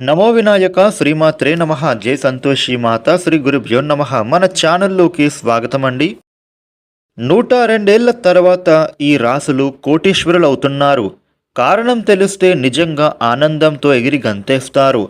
నమో వినాయక శ్రీమాత్రే నమ జై సంతోషి మాత శ్రీ గురుభ్యో నమ. మన ఛానల్లోకి స్వాగతం అండి నూట రెండేళ్ళ తర్వాత ఈ రాసులు కోటీశ్వరులు అవుతున్నారు కారణం తెలిస్తే నిజంగా ఆనందంతో ఎగిరి గంతేస్తారు.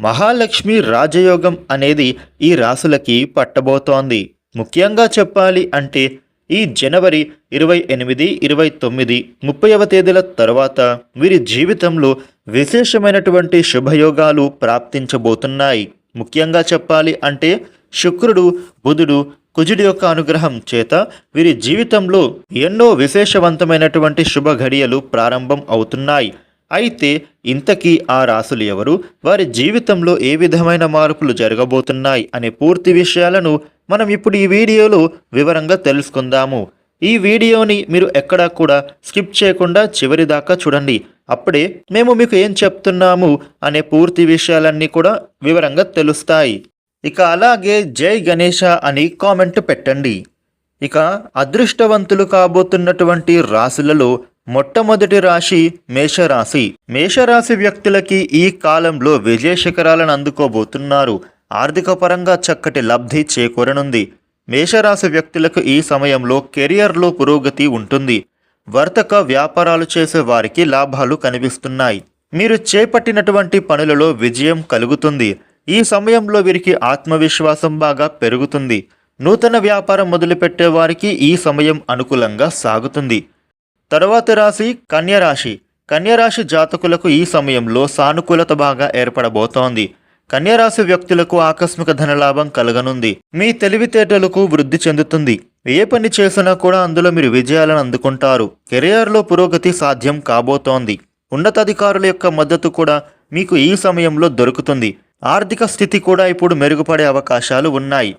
మహాలక్ష్మి రాజయోగం అనేది ఈ రాసులకి పట్టబోతోంది. ముఖ్యంగా చెప్పాలి అంటే ఈ జనవరి ఇరవై ఎనిమిది ఇరవై తొమ్మిది ముప్పైవ తేదీల తర్వాత వీరి జీవితంలో విశేషమైనటువంటి శుభయోగాలు ప్రాప్తించబోతున్నాయి. ముఖ్యంగా చెప్పాలి అంటే శుక్రుడు బుధుడు కుజుడి యొక్క అనుగ్రహం చేత వీరి జీవితంలో ఎన్నో విశేషవంతమైనటువంటి శుభ ఘడియలు ప్రారంభం అవుతున్నాయి. అయితే ఇంతకీ ఆ రాసులు ఎవరు? వారి జీవితంలో ఏ విధమైన మార్పులు జరగబోతున్నాయి అనే పూర్తి విషయాలను మనం ఇప్పుడు ఈ వీడియోలో వివరంగా తెలుసుకుందాము. ఈ వీడియోని మీరు ఎక్కడా కూడా స్కిప్ చేయకుండా చివరి దాకా చూడండి. అప్పుడే మేము మీకు ఏం చెప్తున్నాము అనే పూర్తి విషయాలన్నీ కూడా వివరంగా తెలుస్తాయి. ఇక అలాగే జై గణేష అని కామెంట్ పెట్టండి. ఇక అదృష్టవంతులు కాబోతున్నటువంటి రాశులలో మొట్టమొదటి రాశి మేషరాశి. మేషరాశి వ్యక్తులకి ఈ కాలంలో విజయ శిఖరాలను అందుకోబోతున్నారు. ఆర్థిక పరంగా చక్కటి లబ్ధి చేకూరనుంది. మేషరాశి వ్యక్తులకు ఈ సమయంలో కెరియర్లో పురోగతి ఉంటుంది. వర్తక వ్యాపారాలు చేసే వారికి లాభాలు కనిపిస్తున్నాయి. మీరు చేపట్టినటువంటి పనులలో విజయం కలుగుతుంది. ఈ సమయంలో వీరికి ఆత్మవిశ్వాసం బాగా పెరుగుతుంది. నూతన వ్యాపారం మొదలుపెట్టే వారికి ఈ సమయం అనుకూలంగా సాగుతుంది. తరువాతి రాశి కన్యరాశి. కన్యరాశి జాతకులకు ఈ సమయంలో సానుకూలత బాగా ఏర్పడబోతోంది. కన్యరాశి వ్యక్తులకు ఆకస్మిక ధనలాభం కలగనుంది. మీ తెలివితేటలకు వృద్ధి చెందుతుంది. ఏ పని చేసినా కూడా అందులో మీరు విజయాలను అందుకుంటారు. కెరియర్లో పురోగతి సాధ్యం కాబోతోంది. ఉన్నతాధికారుల యొక్క మద్దతు కూడా మీకు ఈ సమయంలో దొరుకుతుంది. ఆర్థిక స్థితి కూడా ఇప్పుడు మెరుగుపడే అవకాశాలు ఉన్నాయి.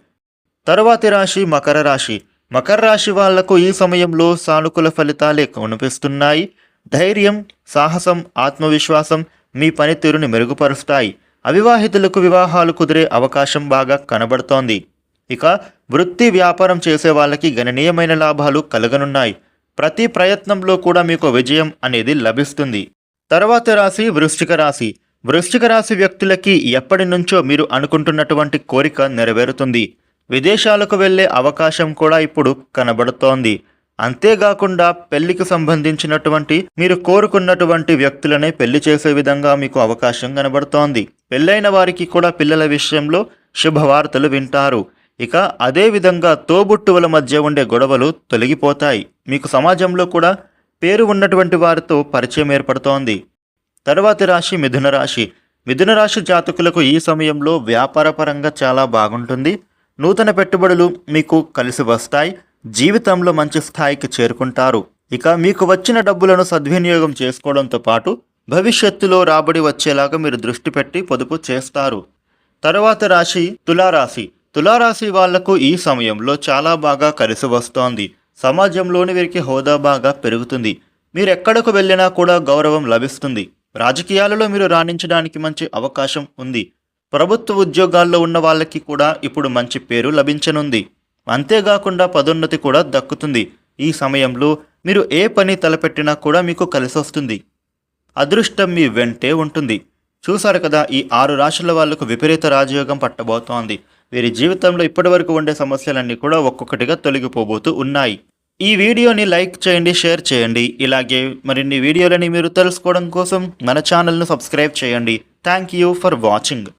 తరువాతి రాశి మకర రాశి. మకర రాశి వాళ్ళకు ఈ సమయంలో సానుకూల ఫలితాలే కనిపిస్తున్నాయి. ధైర్యం సాహసం ఆత్మవిశ్వాసం మీ పనితీరుని మెరుగుపరుస్తాయి. అవివాహితులకు వివాహాలు కుదిరే అవకాశం బాగా కనబడుతోంది. ఇక వృత్తి వ్యాపారం చేసే వాళ్ళకి గణనీయమైన లాభాలు కలగనున్నాయి. ప్రతి ప్రయత్నంలో కూడా మీకు విజయం అనేది లభిస్తుంది. తర్వాత రాశి వృశ్చిక రాశి. వృశ్చిక రాశి వ్యక్తులకి ఎప్పటి నుంచో మీరు అనుకుంటున్నటువంటి కోరిక నెరవేరుతుంది. విదేశాలకు వెళ్ళే అవకాశం కూడా ఇప్పుడు కనబడుతోంది. అంతేకాకుండా పెళ్ళికి సంబంధించినటువంటి మీరు కోరుకున్నటువంటి వ్యక్తులనే పెళ్ళి చేసే విధంగా మీకు అవకాశం కనబడుతోంది. పెళ్ళైన వారికి కూడా పిల్లల విషయంలో శుభవార్తలు వింటారు. ఇక అదే విధంగా తోబుట్టువుల మధ్య ఉండే గొడవలు తొలగిపోతాయి. మీకు సమాజంలో కూడా పేరు ఉన్నటువంటి వారితో పరిచయం ఏర్పడుతోంది. తరువాతి రాశి మిథున రాశి. మిథున రాశి జాతకులకు ఈ సమయంలో వ్యాపారపరంగా చాలా బాగుంటుంది. నూతన పెట్టుబడులు మీకు కలిసి వస్తాయి. జీవితంలో మంచి స్థాయికి చేరుకుంటారు. ఇక మీకు వచ్చిన డబ్బులను సద్వినియోగం చేసుకోవడంతో పాటు భవిష్యత్తులో రాబడి వచ్చేలాగా మీరు దృష్టి పెట్టి పొదుపు చేస్తారు. తరువాత రాశి తులారాశి. తులారాశి వాళ్ళకు ఈ సమయంలో చాలా బాగా కలిసి వస్తోంది. సమాజంలోని వీరికి హోదా బాగా పెరుగుతుంది. మీరు ఎక్కడకు వెళ్ళినా కూడా గౌరవం లభిస్తుంది. రాజకీయాలలో మీరు రాణించడానికి మంచి అవకాశం ఉంది. ప్రభుత్వ ఉద్యోగాల్లో ఉన్న వాళ్ళకి కూడా ఇప్పుడు మంచి పేరు లభించనుంది. అంతేకాకుండా పదోన్నతి కూడా దక్కుతుంది. ఈ సమయంలో మీరు ఏ పని తలపెట్టినా కూడా మీకు కలిసొస్తుంది. అదృష్టం మీ వెంటే ఉంటుంది. చూశారు కదా ఈ ఆరు రాశుల వాళ్ళకు విపరీత రాజయోగం పట్టబోతోంది. వీరి జీవితంలో ఇప్పటివరకు ఉండే సమస్యలన్నీ కూడా ఒక్కొక్కటిగా తొలగిపోబోతూ ఉన్నాయి. ఈ వీడియోని లైక్ చేయండి షేర్ చేయండి. ఇలాగే మరిన్ని వీడియోలని మీరు తెలుసుకోవడం కోసం మన ఛానల్ను సబ్స్క్రైబ్ చేయండి. Thank you for watching.